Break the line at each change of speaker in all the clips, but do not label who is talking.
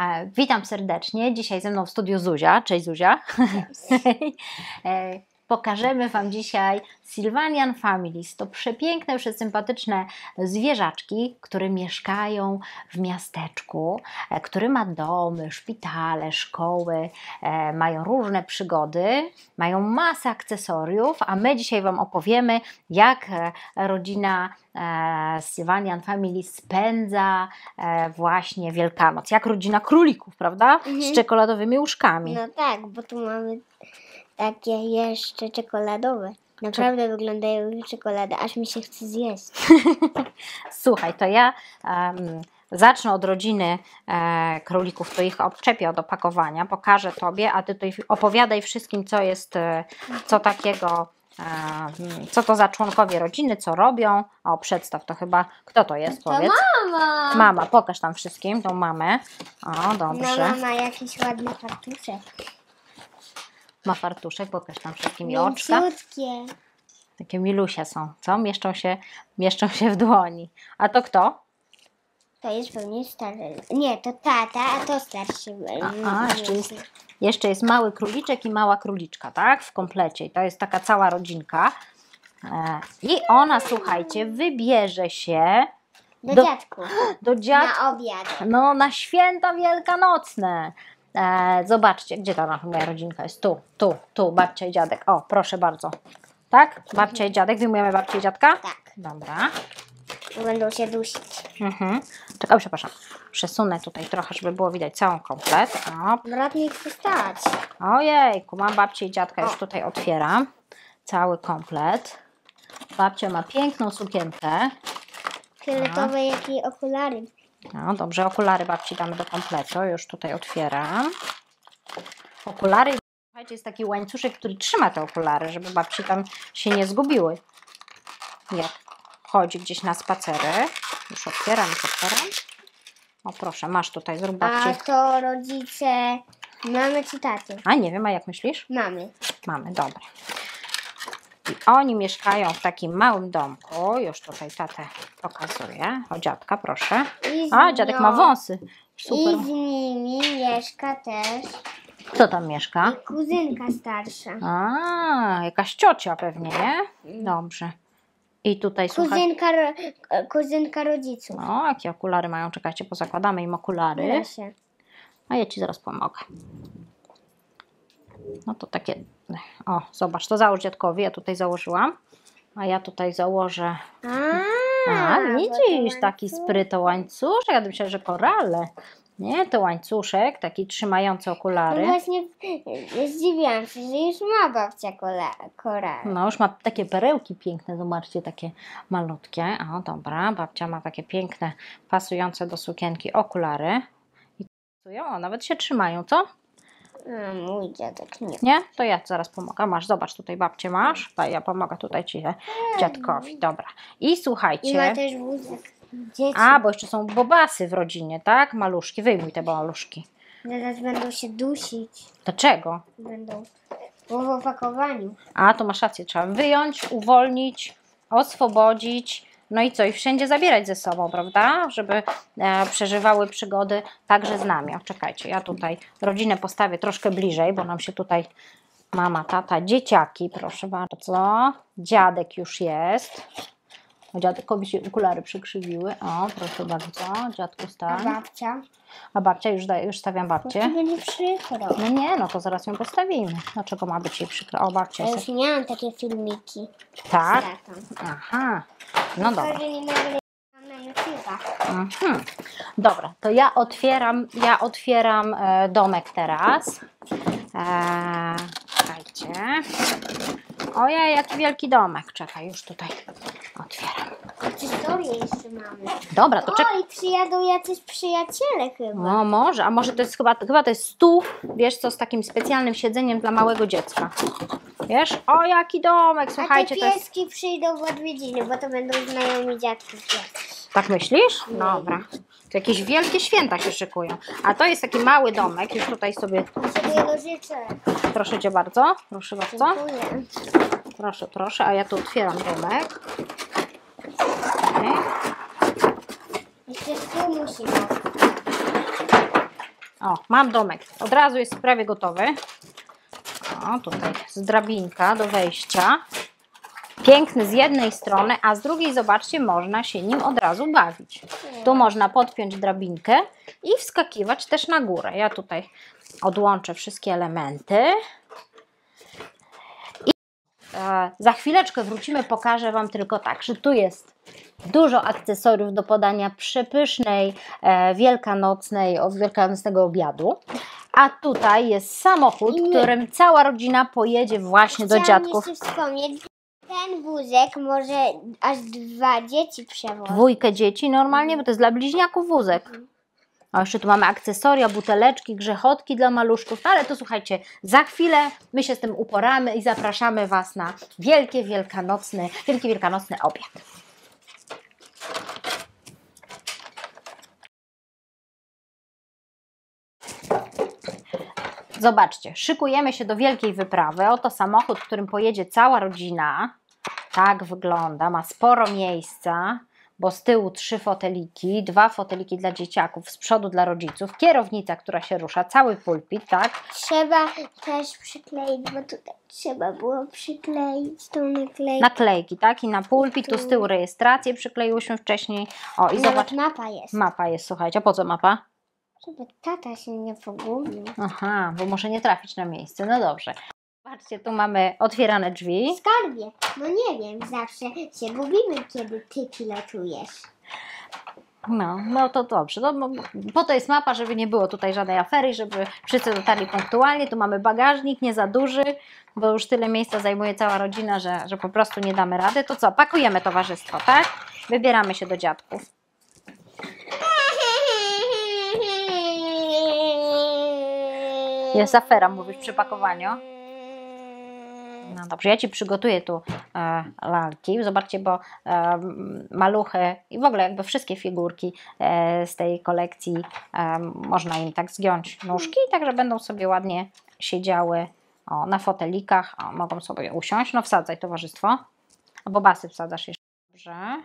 E, Witam serdecznie. Dzisiaj ze mną w studiu Zuzia. Cześć Zuzia. E, Pokażemy Wam dzisiaj Sylvanian Families. To przepiękne, przesympatyczne zwierzaczki, które mieszkają w miasteczku, e, który ma domy, szpitale, szkoły, e, mają różne przygody, mają masę akcesoriów, a my dzisiaj Wam opowiemy, jak e, rodzina Sylvanian Families spędza właśnie Wielkanoc. Jak rodzina królików, prawda? Z
Mhm.
czekoladowymi łóżkami.
No tak, bo tu mamy takie jeszcze czekoladowe. Naprawdę wyglądają jak czekolada, aż mi się chce zjeść.
Słuchaj, to ja em, zacznę od rodziny e, królików, to ich odczepię od opakowania, pokażę Tobie, a Ty tutaj opowiadaj wszystkim, co jest, e, co takiego, e, co to za członkowie rodziny, co robią. O, przedstaw to chyba, kto to jest,
To
powiedz.
mama!
Mama, pokaż tam wszystkim, tą mamę. O,
No
dobrze.
mama jakiś ładny fartuszek.
Ma fartuszek, pokaż tam wszystkim i oczka.
Mięciutkie.
Takie milusie są, co? Mieszczą się, mieszczą się w dłoni. A to kto?
To jest pewnie stary. Nie, to tata, a to starszy.
A, a jeszcze, jest, jeszcze jest mały króliczek i mała króliczka, tak? W komplecie. I to jest taka cała rodzinka. E, I ona, słuchajcie, wybierze się
Do,
do-
dziadku.
do dziad...
Na obiad.
No, na święta wielkanocne. E, zobaczcie, gdzie ta moja rodzinka jest? Tu, tu, tu, babcia i dziadek. O, proszę bardzo. Tak? Babcia i dziadek. Wyjmujemy babcię i dziadka?
Tak.
Dobra.
Będą się dusić.
Mhm. Czekaj, przepraszam. Przesunę tutaj trochę, żeby było widać całą komplet. O,
Brat nie chce stać.
Ojejku, mam babcię i dziadka, już tutaj otwieram. Cały komplet. Babcia ma piękną sukienkę.
Fioletowe jak i okulary.
No dobrze, okulary babci damy do kompletu. Już tutaj otwieram. Okulary. Słuchajcie, jest taki łańcuszek, który trzyma te okulary, żeby babci tam się nie zgubiły. Jak chodzi gdzieś na spacery. Już otwieram, już otwieram. O proszę, masz tutaj, zrób
A
babci.
to rodzice mamy czy taty?
A nie wiem, a jak myślisz?
Mamy.
Mamy, dobra. I oni mieszkają w takim małym domku. Już tutaj tatę pokazuję. O dziadka, proszę. A, dziadek ma wąsy. Super.
I z nimi mieszka też
Kto tam mieszka?
kuzynka starsza.
A, jakaś ciocia pewnie, nie? Dobrze. I tutaj słuchaj.
Kuzynka, ro, kuzynka rodziców.
O, jakie okulary mają? Czekajcie, pozakładamy im okulary.
Proszę.
A ja ci zaraz pomogę. No to takie. O, zobacz, to załóż dziadkowi. Ja tutaj założyłam. A ja tutaj założę A, widzisz, taki spryto łańcuszek. Ja myślę, że korale. Nie, to łańcuszek, taki trzymający
No
okulary.
właśnie e, zdziwiłam się, że już ma babcia kola, koral.
No, już ma takie perełki piękne, zobaczcie, takie malutkie. O, dobra, babcia ma takie piękne, pasujące do sukienki okulary. I pasują, o, nawet się trzymają, co?
A mój dziadek nie.
Nie? To ja zaraz pomogę. Masz, zobacz, tutaj babcie masz. To ja pomogę tutaj ci, e, dziadkowi. Dobra. I
I ma
słuchajcie.
też wózek dzieci.
A, bo jeszcze są bobasy w rodzinie, tak? Maluszki. Wyjmuj te maluszki.
Zaraz będą się dusić.
Dlaczego?
Będą w opakowaniu.
A, to masz rację, trzeba wyjąć, uwolnić, oswobodzić. No i co? I wszędzie zabierać ze sobą, prawda? Żeby e, przeżywały przygody także z nami. O, czekajcie, ja tutaj rodzinę postawię troszkę bliżej, bo nam się tutaj mama, tata, dzieciaki, proszę bardzo. Dziadek już jest. Dziadkowi się okulary przykrzywiły. O, proszę bardzo, dziadku
A
stań.
babcia?
A babcia, już, daję, już stawiam
To
babcię.
będzie przykro.
No nie, no to zaraz ją postawimy. Dlaczego ma być jej przykro? O, babcia
Ja
jest.
już miałam takie filmiki
Tak? Aha, no dobra.
Tylko, że nie nagrywam na YouTube'a.
Mhm. Dobra, to ja otwieram, ja otwieram e, domek teraz. E, czekajcie. Ojej, jaki wielki domek. Czekaj, już tutaj otwieram.
Historię jeszcze mamy.
Dobra, to czekaj.
O, i przyjadą jacyś przyjaciele chyba.
No może, a może to jest chyba, chyba to jest stół, wiesz co, z takim specjalnym siedzeniem dla małego dziecka. Wiesz? O, jaki domek,
A
słuchajcie,
te
to jest...
pieski przyjdą w odwiedziny, bo to będą znajomi dziadków.
Tak myślisz? Dobra. To jakieś wielkie święta się szykują. A to jest taki mały domek, już tutaj sobie,
Tego życzę.
proszę Cię bardzo, proszę bardzo.
Dziękuję.
Proszę, proszę, a ja tu otwieram domek. O, mam domek. Od razu jest prawie gotowy. O, tutaj jest drabinka do wejścia. Piękny z jednej strony, a z drugiej, zobaczcie, można się nim od razu bawić. Tu można podpiąć drabinkę i wskakiwać też na górę. Ja tutaj odłączę wszystkie elementy. E, za chwileczkę wrócimy, pokażę Wam tylko tak, że tu jest dużo akcesoriów do podania przepysznej, e, wielkanocnej, o, wielkanocnego obiadu. A tutaj jest samochód,
Nie.
którym cała rodzina pojedzie właśnie do
Chciałam
dziadków.
jeszcze wspomnieć, ten wózek może aż dwa dzieci przewozić.
Dwójkę dzieci normalnie, bo to jest dla bliźniaków wózek. A jeszcze tu mamy akcesoria, buteleczki, grzechotki dla maluszków. No ale to słuchajcie, za chwilę my się z tym uporamy i zapraszamy Was na wielkie wielkanocny, wielki wielkanocny obiad. Zobaczcie, szykujemy się do wielkiej wyprawy. Oto samochód, którym pojedzie cała rodzina. Tak wygląda, ma sporo miejsca, bo z tyłu trzy foteliki, dwa foteliki dla dzieciaków, z przodu dla rodziców, kierownica, która się rusza, cały pulpit, tak?
Trzeba też przykleić, bo tutaj trzeba było przykleić tą naklejkę.
Naklejki, tak? I na pulpit, tu z tyłu rejestrację przykleiłyśmy wcześniej. O, i
Nawet
zobacz,
mapa jest.
mapa jest, słuchajcie, a po co mapa?
Żeby tata się nie pogubił.
Aha, bo może nie trafić na miejsce, no dobrze. Zobaczcie, tu mamy otwierane drzwi.
Skarbie, no nie wiem, zawsze się gubimy, kiedy ty pilotujesz.
No, no to dobrze. No, po to jest mapa, żeby nie było tutaj żadnej afery, żeby wszyscy dotarli punktualnie. Tu mamy bagażnik, nie za duży, bo już tyle miejsca zajmuje cała rodzina, że, że po prostu nie damy rady. To co, pakujemy towarzystwo, tak? Wybieramy się do dziadków. Jest afera, mówisz, przy pakowaniu? No dobrze, ja Ci przygotuję tu e, lalki. Zobaczcie, bo e, maluchy i w ogóle jakby wszystkie figurki e, z tej kolekcji e, można im tak zgiąć nóżki, tak że będą sobie ładnie siedziały o, na fotelikach. O, mogą sobie usiąść. No wsadzaj towarzystwo. Albo basy wsadzasz jeszcze. Dobrze.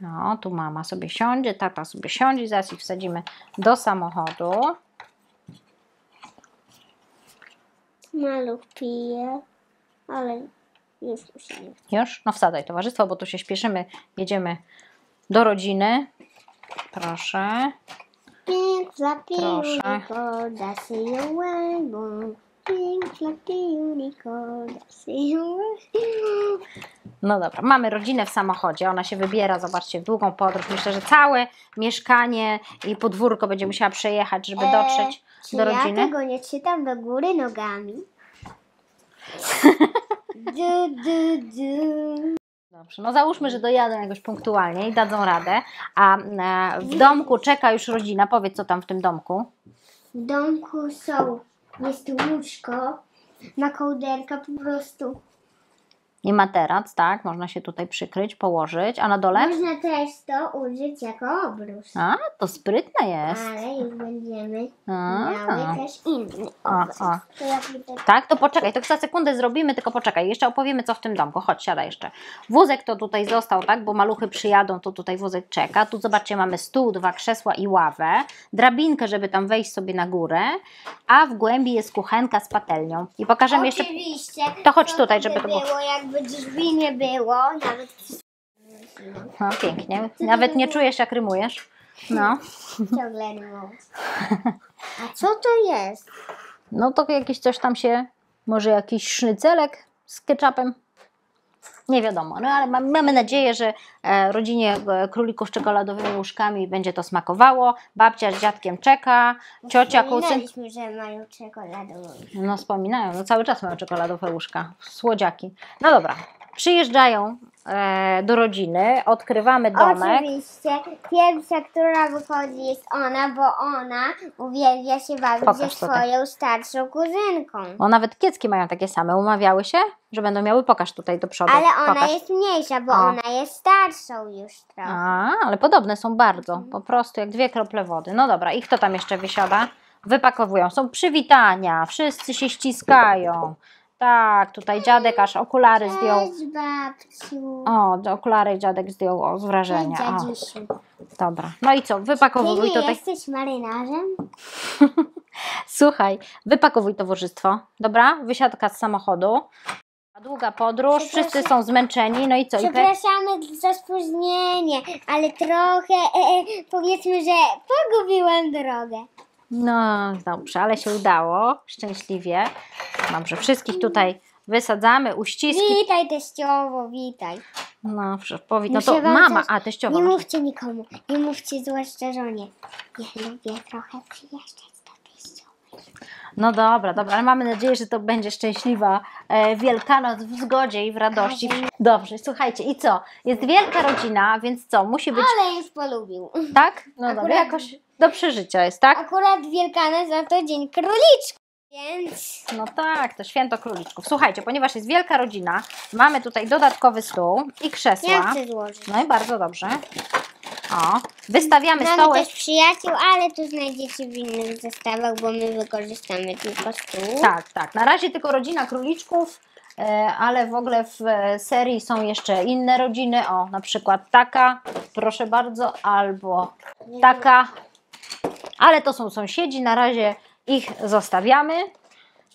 No, tu mama sobie siądzie, tata sobie siądzie, zaraz ich wsadzimy do samochodu.
Maluch pije, ale już się nie chce.
Już? No wsadzaj towarzystwo, bo tu się śpieszymy. Jedziemy do rodziny. Proszę.
Pink, flappy
Proszę.
unicorn, that's your rainbow. Pink, flappy unicorn, that's your rainbow.
No dobra, mamy rodzinę w samochodzie. Ona się wybiera, zobaczcie, w długą podróż. Myślę, że całe mieszkanie i podwórko będzie musiała przejechać, żeby dotrzeć
E, Czy
do
ja
rodziny.
tego nie czytam do góry nogami? du, du, du.
Dobrze, no załóżmy, że dojadą jakoś punktualnie i dadzą radę. A e, w domku czeka już rodzina. Powiedz, co tam w tym domku.
W domku są, jest łóżko, ma kołderka po prostu.
I materac, tak? Można się tutaj przykryć, położyć. A na dole?
Można też to użyć jako obrus.
A, to sprytne jest.
Ale już będziemy
A.
miały też inny
A,
obrus.
a.
To jakby tak
Tak, to poczekaj, to za sekundę zrobimy, tylko poczekaj, jeszcze opowiemy co w tym domku. Chodź, siadaj jeszcze. Wózek to tutaj został, tak, bo maluchy przyjadą, to tutaj wózek czeka. Tu zobaczcie, mamy stół, dwa krzesła i ławę, drabinkę, żeby tam wejść sobie na górę, a w głębi jest kuchenka z patelnią. I pokażemy jeszcze...
Oczywiście.
To chodź tutaj, żeby
by
to było.
Jakby drzwi nie było, nawet
No, pięknie. Nawet nie czujesz, jak rymujesz. No.
ciągle nie było. A co to jest?
No to jakieś coś tam się, może jakiś sznycelek z ketchupem. Nie wiadomo, no ale mam, mamy nadzieję, że e, rodzinie e, królików z czekoladowymi łóżkami będzie to smakowało. Babcia z dziadkiem czeka, ciocia.
Wspominaliśmy, że mają czekoladową.
No wspominają, no cały czas mają czekoladowe łóżka, słodziaki. No dobra, przyjeżdżają do rodziny, odkrywamy domek.
Oczywiście. Pierwsza, która wychodzi jest ona, bo ona uwielbia się bawić
Pokaż
ze
tutaj.
swoją starszą kuzynką.
O, nawet kiecki mają takie same. Umawiały się, że będą miały. Pokaż tutaj do przodu.
Ale ona
Pokaż.
jest mniejsza, bo ona jest starszą już trochę.
A, ale podobne są bardzo. Po prostu jak dwie krople wody. No dobra, i kto tam jeszcze wysiada? Wypakowują. Są przywitania, wszyscy się ściskają. Tak, tutaj dziadek aż okulary zdjął.
Cześć babciu.
O, okulary dziadek zdjął o, z wrażenia.
Cześć
O,
dziadziusiu.
Dobra. No i co?
Ty
Wypakowuj
nie
to tak.
jesteś marynarzem?
Słuchaj, wypakowuj towarzystwo. Dobra? Wysiadka z samochodu. Długa podróż,
Przepraszam.
wszyscy są zmęczeni, no i co? I pe-
Przepraszamy za spóźnienie, ale trochę e, e, powiedzmy, że pogubiłam drogę.
No dobrze, ale się udało. Szczęśliwie. Dobrze, wszystkich tutaj wysadzamy, uściski.
Witaj teściowo, witaj.
No, powiedz, no to mama, a teściowa.
Nie mówcie nikomu, nie mówcie zwłaszcza żonie. Ja lubię trochę przyjeżdżać do teściowej.
No dobra, dobra, ale mamy nadzieję, że to będzie szczęśliwa e, Wielkanoc w zgodzie i w radości. Dobrze, słuchajcie, i co? Jest wielka rodzina, więc co? Musi być,
Ale już polubił.
tak? No dobra,
Akurat-
jakoś do przeżycia jest, tak?
Akurat Wielkanoc za to dzień króliczka, więc...
No tak, to święto króliczków. Słuchajcie, ponieważ jest wielka rodzina, mamy tutaj dodatkowy stół i krzesła.
Ja chcę złożyć.
No i bardzo dobrze. O, wystawiamy
Mamy
stoły.
też przyjaciół, ale tu znajdziecie w innych zestawach, bo my wykorzystamy tylko stół.
Tak, tak. Na razie tylko rodzina króliczków, e, ale w ogóle w e, serii są jeszcze inne rodziny. O, na przykład taka, proszę bardzo, albo taka. Ale to są sąsiedzi, na razie ich zostawiamy.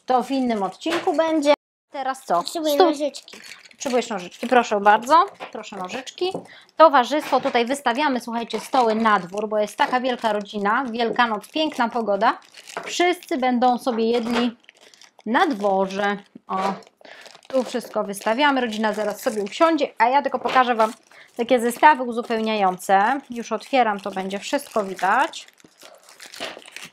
To w innym odcinku będzie. Teraz co?
Potrzebuję
Stół-
nożyczki.
Potrzebujesz nożyczki, proszę bardzo. Proszę nożyczki. Towarzystwo, tutaj wystawiamy, słuchajcie, stoły na dwór, bo jest taka wielka rodzina, Wielkanoc, piękna pogoda. Wszyscy będą sobie jedli na dworze. O, tu wszystko wystawiamy, rodzina zaraz sobie usiądzie, a ja tylko pokażę Wam takie zestawy uzupełniające. Już otwieram, to będzie wszystko widać.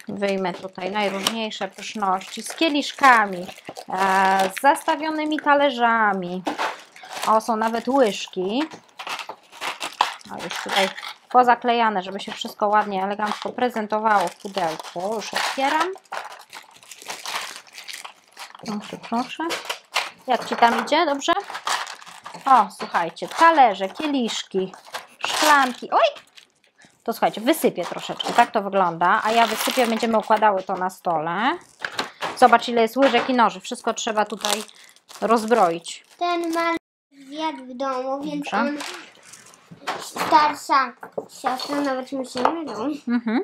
Wyjmę tutaj najróżniejsze pyszności z kieliszkami, e, z zastawionymi talerzami. O, są nawet łyżki. A już tutaj pozaklejane, żeby się wszystko ładnie, elegancko prezentowało w pudełku. Już otwieram. Proszę, proszę. Jak Ci tam idzie? Dobrze? O, słuchajcie, talerze, kieliszki, szklanki. Oj! To słuchajcie, wysypię troszeczkę, tak to wygląda, a ja wysypię, będziemy układały to na stole. Zobacz ile jest łyżek i noży, wszystko trzeba tutaj rozbroić.
Ten ma zjadł w domu, więc
Dobrze.
on starsza siostra, nawet my się mylą,
Mhm.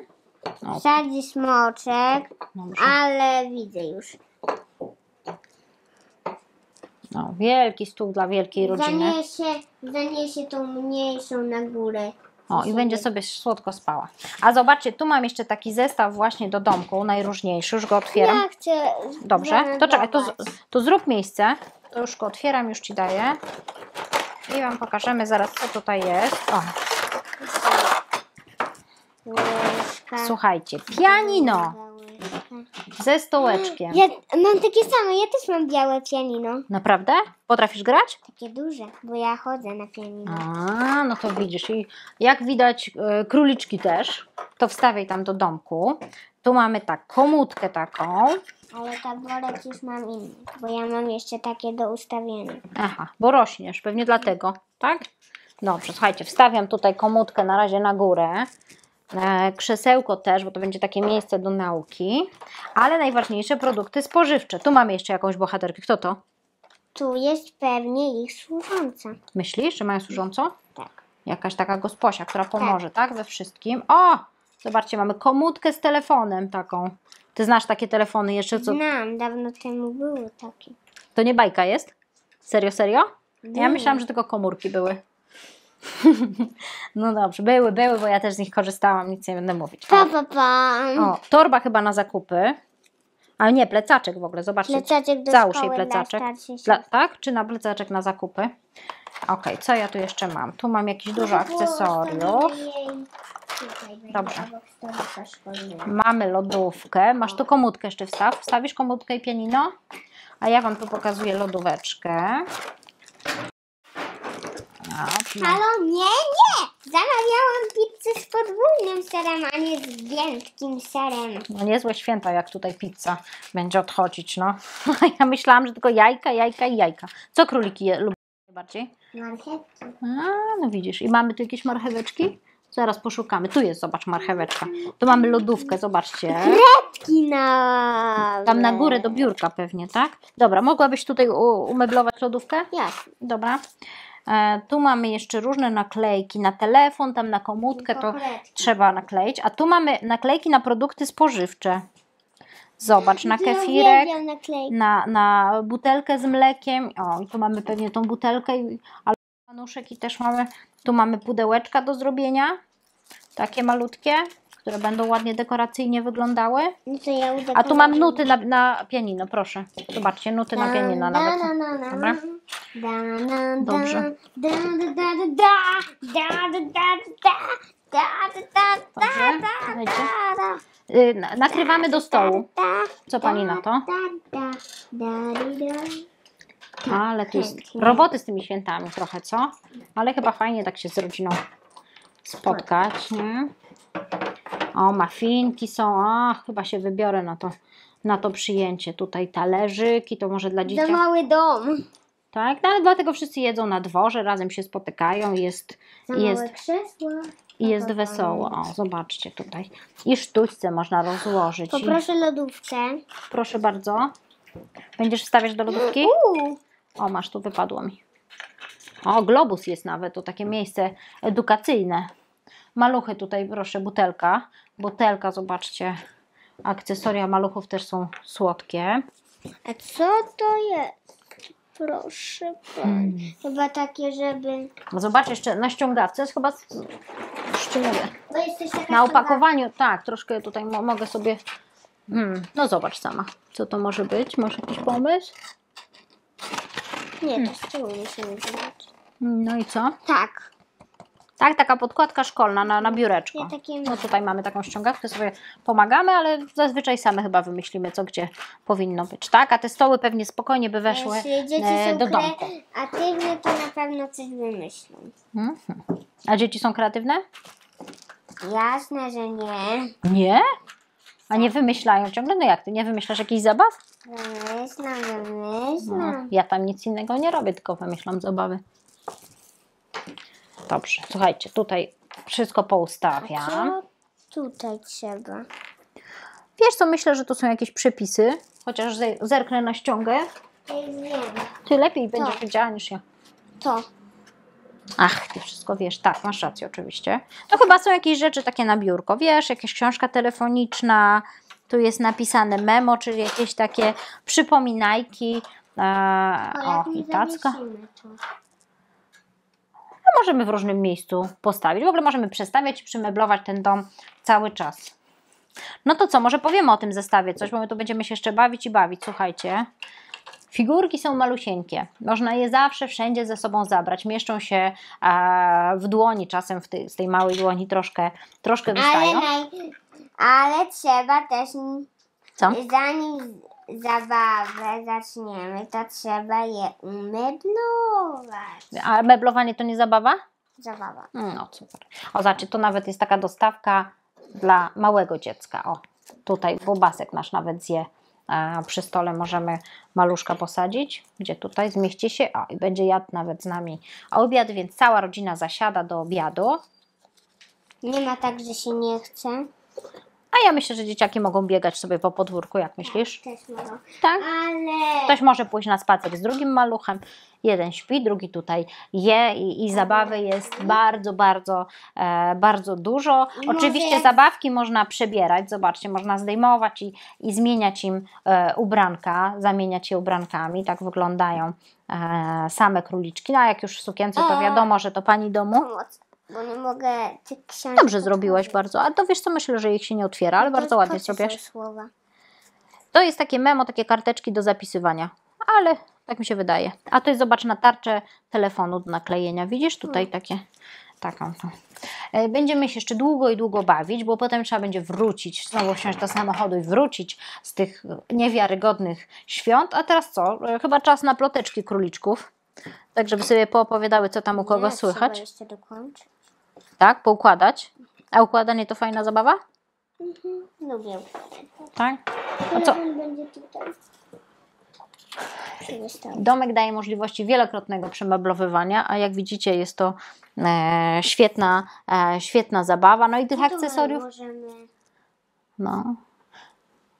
O,
sadzi smoczek,
dobrze.
ale widzę już.
No, wielki stół dla wielkiej rodziny.
Zaniesie, zaniesie tą mniejszą na górę.
O, i będzie sobie słodko spała. A zobaczcie, tu mam jeszcze taki zestaw właśnie do domku, najróżniejszy, już go otwieram.
Ja chcę
Dobrze, to czekaj, to, to zrób miejsce. To już go otwieram, już Ci daję. I Wam pokażemy zaraz, co tutaj jest. O, Słuchajcie, pianino ze stołeczkiem.
Ja mam takie same, ja też mam białe pianino.
Naprawdę? Potrafisz grać?
Takie duże, bo ja chodzę na pianino.
A, no to widzisz. I jak widać, e, króliczki też. To wstawiaj tam do domku. Tu mamy tak, komutkę taką.
Ale taborek już mam inny, bo ja mam jeszcze takie do ustawienia.
Aha, bo rośniesz, pewnie dlatego, tak? Dobrze, słuchajcie, wstawiam tutaj komutkę na razie na górę. E, krzesełko też, bo to będzie takie miejsce do nauki. Ale najważniejsze produkty spożywcze. Tu mamy jeszcze jakąś bohaterkę. Kto to?
Tu jest pewnie ich służąca.
Myślisz, że mają służącą?
Tak.
Jakaś taka gosposia, która pomoże, tak? We wszystkim. O! Zobaczcie, mamy komutkę z telefonem taką. Ty znasz takie telefony jeszcze, co?
Znam, dawno temu były takie.
To nie bajka jest? Serio, serio? Ja myślałam, że tylko komórki były. no dobrze, były, były, bo ja też z nich korzystałam, nic nie będę mówić.
Pa,
O,
pa, pa.
o torba chyba na zakupy. Ale nie, plecaczek w ogóle, zobaczcie.
Plecaczek do
Załóż
szkoły
jej plecaczek.
dla
tak? Czy na plecaczek na zakupy? Okej, co ja tu jeszcze mam? Tu mam jakieś dużo akcesoriów. Dobrze. Mamy lodówkę. Masz tu komutkę jeszcze wstaw. Wstawisz komutkę i pianino? A ja Wam tu pokazuję lodóweczkę. No, tu mam-
Halo, nie, nie! Zamawiałam pizzę z podwójnym serem, a nie z wielkim serem.
No niezłe święta, jak tutaj pizza będzie odchodzić, no. Ja myślałam, że tylko jajka, jajka i jajka. Co króliki je, lubią najbardziej?
Marchewki.
A, no widzisz. I mamy tu jakieś marcheweczki? Zaraz poszukamy. Tu jest, zobacz, marcheweczka. Tu mamy lodówkę, zobaczcie.
Kredki na...
Tam na górę do biurka pewnie, tak? Dobra, mogłabyś tutaj umeblować lodówkę?
Jasne.
Dobra. E, tu mamy jeszcze różne naklejki na telefon, tam na komórkę to trzeba nakleić. A tu mamy naklejki na produkty spożywcze. Zobacz, na kefirek, na, na butelkę z mlekiem. O, i tu mamy pewnie tą butelkę, albo manuszek i też mamy, tu mamy pudełeczka do zrobienia. Takie malutkie, które będą ładnie dekoracyjnie wyglądały.
No
A tu mam nuty na, na pianino, proszę. Zobaczcie, nuty na pianino nawet. Dobra. Dobrze. Dobrze. Nakrywamy do stołu. Co pani na to? Ale tu jest roboty z tymi świętami trochę, co? Ale chyba fajnie tak się z rodziną spotkać. Nie? O, mafinki są. A, chyba się wybiorę na to, na to przyjęcie. Tutaj talerzyki, to może dla dzieci.
Za mały dom.
Tak, no, ale dlatego wszyscy jedzą na dworze, razem się spotykają i jest,
Za
jest, jest wesoło. O, zobaczcie tutaj. I sztućce można rozłożyć.
Poproszę lodówkę.
proszę bardzo. Będziesz wstawiać do lodówki?
Uuu.
O, masz, tu wypadło mi. O, globus jest nawet, to takie miejsce edukacyjne. Maluchy tutaj, proszę, butelka. Butelka, zobaczcie. Akcesoria maluchów też są słodkie.
A co to jest? Proszę pani. Chyba takie, żeby...
Zobacz jeszcze na ściągawce, jest chyba szczelne.
Bo jest też taka
Na opakowaniu, tak, troszkę tutaj mo mogę sobie... Hmm, no zobacz sama, co to może być. Masz jakiś pomysł?
Nie, to z tyłu musimy zobaczyć.
No i co?
Tak.
Tak, taka podkładka szkolna na, na biureczko.
Ja takie
No tutaj mamy taką ściągawkę, sobie pomagamy, ale zazwyczaj same chyba wymyślimy, co gdzie powinno być, tak? A te stoły pewnie spokojnie by weszły
Jeśli dzieci
e,
są
do domku.
kreatywne, to na pewno coś wymyślą.
Mhm. A dzieci są kreatywne?
Jasne, że nie.
Nie? A nie wymyślają ciągle? No jak ty, nie wymyślasz jakichś zabaw?
Wymyślam,
No,
wymyślam.
ja tam nic innego nie robię, tylko wymyślam zabawy. Dobrze, słuchajcie, tutaj wszystko poustawiam.
Co tutaj trzeba?
Wiesz co, myślę, że to są jakieś przepisy, chociaż ze- zerknę na ściągę.
Już wiem.
Ty lepiej będziesz wiedziała niż ja.
To.
Ach, ty wszystko wiesz. Tak, masz rację oczywiście. To chyba są jakieś rzeczy takie na biurko. Wiesz, jakaś książka telefoniczna, tu jest napisane memo, czyli jakieś takie przypominajki. E,
O,
i
nie
tacka.
zawiesimy to.
A możemy w różnym miejscu postawić. W ogóle możemy przestawiać i przymeblować ten dom cały czas. No to co, może powiemy o tym zestawie coś, bo my tu będziemy się jeszcze bawić i bawić. Słuchajcie. Figurki są malusieńkie. Można je zawsze wszędzie ze sobą zabrać. Mieszczą się w dłoni, czasem w tej, z tej małej dłoni troszkę, troszkę
Ale,
wystają.
naj... Ale trzeba też,
Co?
zanim zabawę zaczniemy, to trzeba je umeblować.
A meblowanie to nie zabawa?
Zabawa.
No super. O, zobaczcie, tu nawet jest taka dostawka dla małego dziecka. O, tutaj bobasek nasz nawet zje. Przy stole możemy maluszka posadzić, gdzie tutaj zmieści się. O, i będzie jadł nawet z nami obiad, więc cała rodzina zasiada do obiadu.
Nie ma tak, że się nie chce.
A ja myślę, że dzieciaki mogą biegać sobie po podwórku, jak myślisz?
Też mogą.
Tak.
Ale...
Ktoś może pójść na spacer z drugim maluchem. Jeden śpi, drugi tutaj je i, i zabawy jest bardzo, bardzo, e, bardzo dużo.
Może
Oczywiście
jak-
zabawki można przebierać, zobaczcie, można zdejmować i, i zmieniać im e, ubranka, zamieniać je ubrankami, tak wyglądają e, same króliczki. No a jak już w sukience, to wiadomo, że to pani domu.
Pomoc. Bo nie mogę tych książek
Dobrze zrobiłaś bardzo, a to wiesz co, myślę, że ich się nie otwiera, ale
To
bardzo ładnie zrobiłaś.
słowa?
To jest takie memo, takie karteczki do zapisywania, ale tak mi się wydaje. A to jest, zobacz, na tarczę telefonu do naklejenia. Widzisz tutaj takie, taką. to. E, Będziemy się jeszcze długo i długo bawić, bo potem trzeba będzie wrócić, znowu wsiąść do samochodu i wrócić z tych niewiarygodnych świąt. A teraz co? E, Chyba czas na ploteczki króliczków. Tak, żeby sobie poopowiadały, co tam u kogo
Trzeba
słychać.
jeszcze dokończyć.
Tak, poukładać. A układanie to fajna zabawa?
Mhm. Lubię.
Tak. A co?
Będzie tutaj.
Domek daje możliwości wielokrotnego przemeblowywania, a jak widzicie jest to e, świetna, e, świetna zabawa. No i tych akcesoriów, no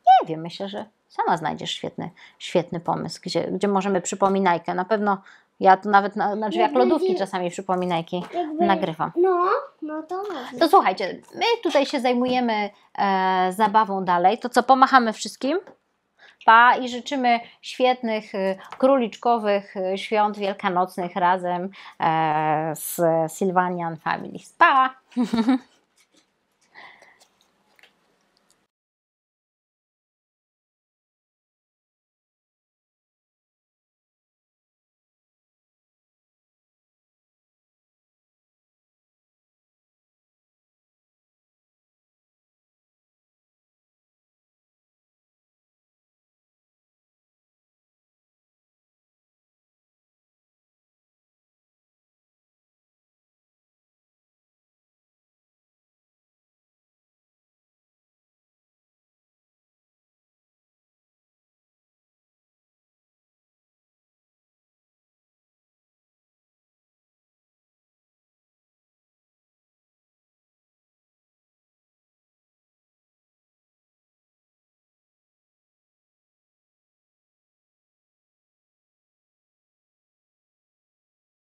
nie wiem, myślę, że sama znajdziesz świetny, świetny pomysł, gdzie, gdzie możemy przypominajkę. Na pewno Ja tu nawet na, na drzwiach
Jak
lodówki czasami przypominajki
Jakby-
nagrywam.
No, no to można.
To słuchajcie, my tutaj się zajmujemy e, zabawą dalej. To co, pomachamy wszystkim? Pa i życzymy świetnych, y, króliczkowych y, świąt wielkanocnych razem e, z Sylvanian Families. Pa!